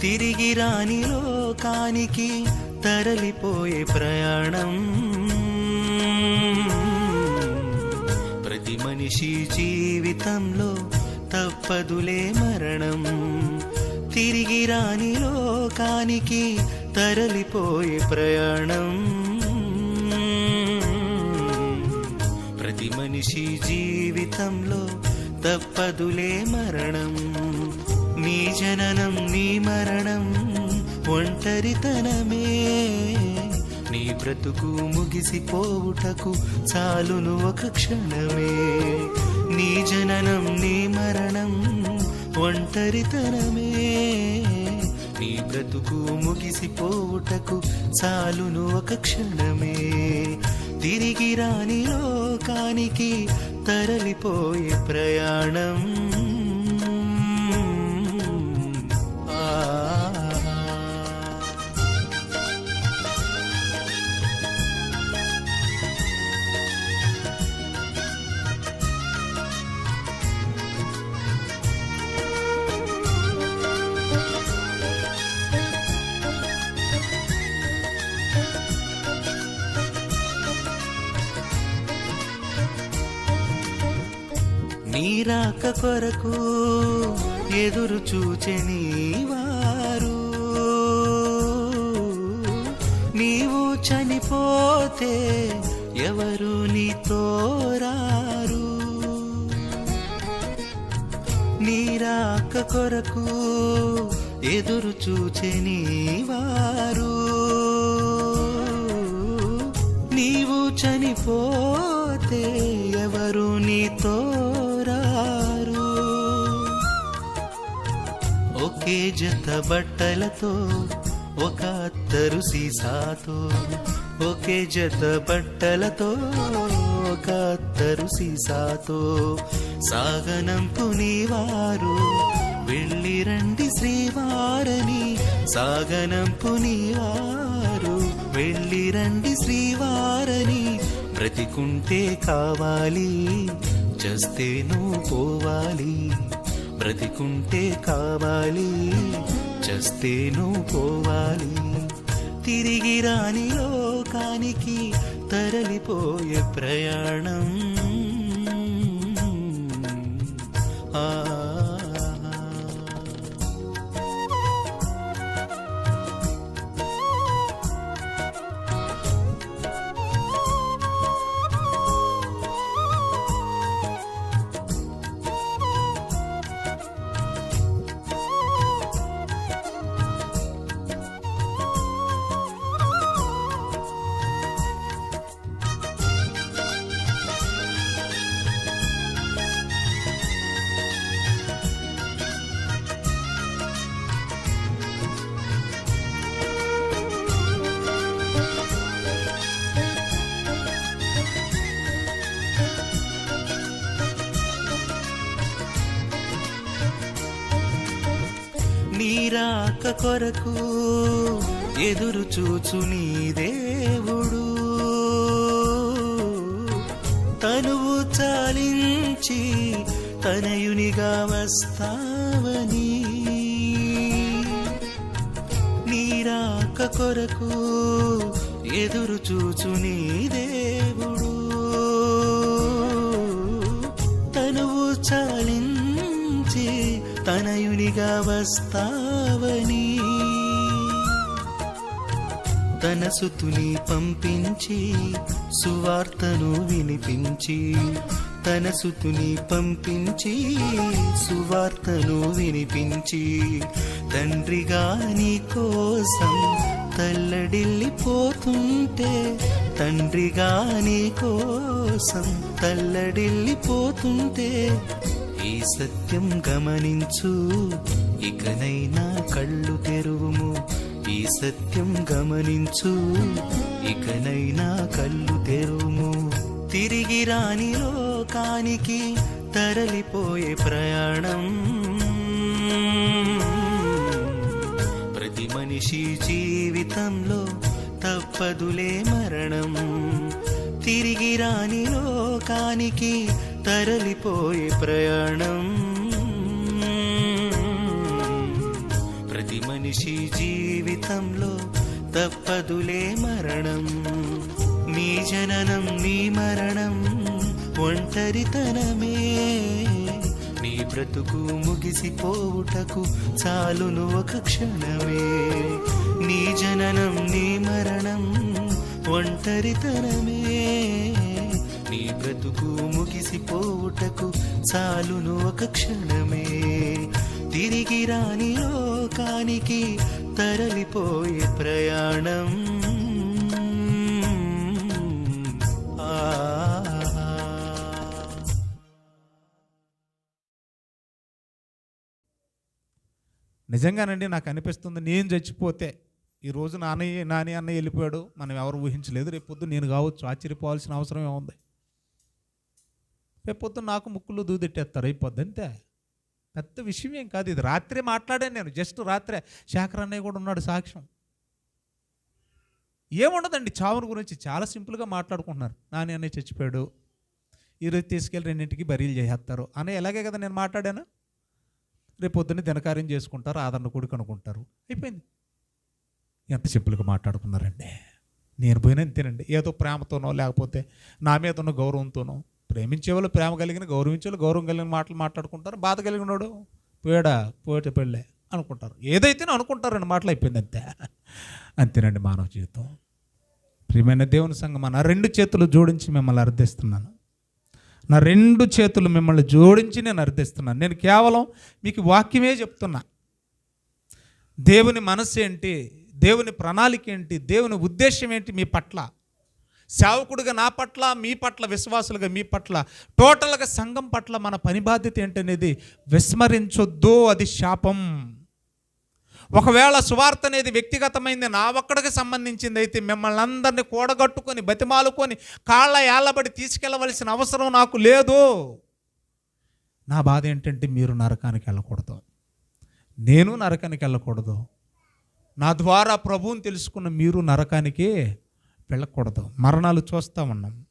తిరిగి రాని లోకానికి తరలిపోయే ప్రయాణం. ప్రతి మనిషి జీవితంలో తప్పదులే మరణం. తిరిగి రాని లోకానికి తరలిపోయే ప్రయాణం. ప్రతి మనిషి జీవితంలో తప్పదులే మరణం. నీ జననం నీ మరణం ఒంటరితనమే. నీ బ్రతుకు ముగిసిపోవుటకు చాలును ఒక క్షణమే. నీ జననం నీ మరణం ఒంటరితనమే. నీ బ్రతుకు ముగిసిపోవుటకు చాలును ఒక క్షణమే. తిరిగి రాని లోకానికి తరలిపోయే ప్రయాణం నీరాక కొరకు ఎదురు చూచెని వారు. నీవు చనిపోతే ఎవరు నీతో రారు? నీరాక కొరకు ఎదురు చూచెని వారు. నీవు చనిపోతే ఎవరు నీతో ఒకే జత బట్టలతో ఒక అత్తరు సీసాతో ఒకే జత బట్టలతో ఒక అత్తరు సీసాతో. సాగనంపు నీవారు వెళ్ళి రండి శ్రీవారని. సాగనంపు నీవారు వెళ్ళి రండి శ్రీవారని. బ్రతికుంటే కావాలి చస్తే పోవాలి. బ్రతికుంటే కావాలి చస్తే నువ్వు పోవాలి. తిరిగి రాని లోకానికి తరలిపోయే ప్రయాణం. ఆ నీరాక కొరకు ఎదురు చూచు నీ దేవుడు. తనువు చాలించి తనయునిగా వస్తావని. నీరాక కొరకు ఎదురు చూచు నీ దేవుడు. తనయునిగా వస్తావని. తన సుతుని పంపించి సువార్తను వినిపించి తన సుతుని పంపించి సువార్తను వినిపించి తండ్రిగా నీ కోసం తల్లడిల్లిపోతుంటే తండ్రిగా నీ కోసం తల్లడిల్లిపోతుంటే ఈ సత్యం గమనించు ఇకనైనా కళ్ళు తెరువుము. ఈ సత్యం గమనించు ఇకనైనా కళ్ళు తెరువుము. తిరిగి రాని లోకానికి తరలిపోయే ప్రయాణం. ప్రతి మనిషి జీవితంలో తప్పదులే మరణం. తిరిగి రాని లోకానికి తరలిపోయే ప్రయాణం. ప్రతి మనిషి జీవితంలో తప్పదులే మరణం. నీ జననం నీ మరణం ఒంటరితనమే. నీ బ్రతుకు ముగిసిపోవుటకు చాలును ఒక క్షణమే. నీ జననం నీ మరణం ఒంటరితనమే. బ్రతుకు ముగిసిపోవుటకు చాలును ఒక క్షణమే. తిరిగి రాని లోకానికి తరలిపోయే ప్రయాణం. ఆ. నిజంగానండి నాకు అనిపిస్తుంది నేను చచ్చిపోతే ఈ రోజు నాన్నయ్య నాని అన్నయ్య వెళ్ళిపోయాడు. మనం ఎవరు ఊహించలేదు. రేపు నేను కావచ్చు. ఆశ్చర్యపోవాల్సిన అవసరం ఏముంది? రేపు పొద్దున్న నాకు ముక్కులు దూదెట్టేస్తారు అయిపోద్ది అంతే. పెద్ద విషయం ఏం కాదు ఇది. రాత్రే మాట్లాడాను నేను జస్ట్ రాత్రే. శేఖర్ అన్నయ్య కూడా ఉన్నాడు సాక్ష్యం. ఏముండదండి చావును గురించి చాలా సింపుల్గా మాట్లాడుకుంటున్నారు. నాని అన్నయ్య చచ్చిపోయాడు. ఈరోజు తీసుకెళ్ళి రెండింటికి బరీలు చేసేస్తారు. అని ఎలాగే కదా నేను మాట్లాడాను? రేపు పొద్దున్న దినకార్యం చేసుకుంటారు ఆదరణ కొడుకు అనుకుంటారు అయిపోయింది. ఎంత సింపుల్గా మాట్లాడుకున్నారండి. నేను పోయినా అంతేనండి ఏదో ప్రేమతోనో లేకపోతే నా మీద ఉన్న గౌరవంతోనో ప్రేమించే వాళ్ళు ప్రేమ కలిగిన గౌరవించే వాళ్ళు గౌరవం కలిగిన మాటలు మాట్లాడుకుంటారు. బాధ కలిగినోడు పోయాడా పోయేట పెళ్ళే అనుకుంటారు. ఏదైతేనో అనుకుంటారు రెండు మాటలు అయిపోయింది అంతే. అంతేనండి మానవ జీవితం. ప్రియమైన దేవుని సంఘం నా రెండు చేతులు జోడించి మిమ్మల్ని అర్థిస్తున్నాను. నా రెండు చేతులు మిమ్మల్ని జోడించి నేను అర్థిస్తున్నాను. నేను కేవలం మీకు వాక్యమే చెప్తున్నా. దేవుని మనసు ఏంటి? దేవుని ప్రణాళిక ఏంటి? దేవుని ఉద్దేశం ఏంటి మీ పట్ల? సేవకుడిగా నా పట్ల మీ పట్ల విశ్వాసులుగా మీ పట్ల టోటల్గా సంఘం పట్ల మన పని బాధ్యత ఏంటనేది విస్మరించొద్దు అది శాపం. ఒకవేళ సువార్త అనేది వ్యక్తిగతమైంది నా ఒక్కడికి సంబంధించింది అయితే మిమ్మల్ని అందరినీ కూడగట్టుకొని బతిమాలుకొని కాళ్ళ ఏళ్ళబడి తీసుకెళ్ళవలసిన అవసరం నాకు లేదు. నా బాధ ఏంటంటే మీరు నరకానికి వెళ్ళకూడదు. నేను నరకానికి వెళ్ళకూడదు. నా ద్వారా ప్రభువుని తెలుసుకున్న మీరు నరకానికి వెళ్ళకూడదు. మరణాలు చూస్తూ ఉన్నాం.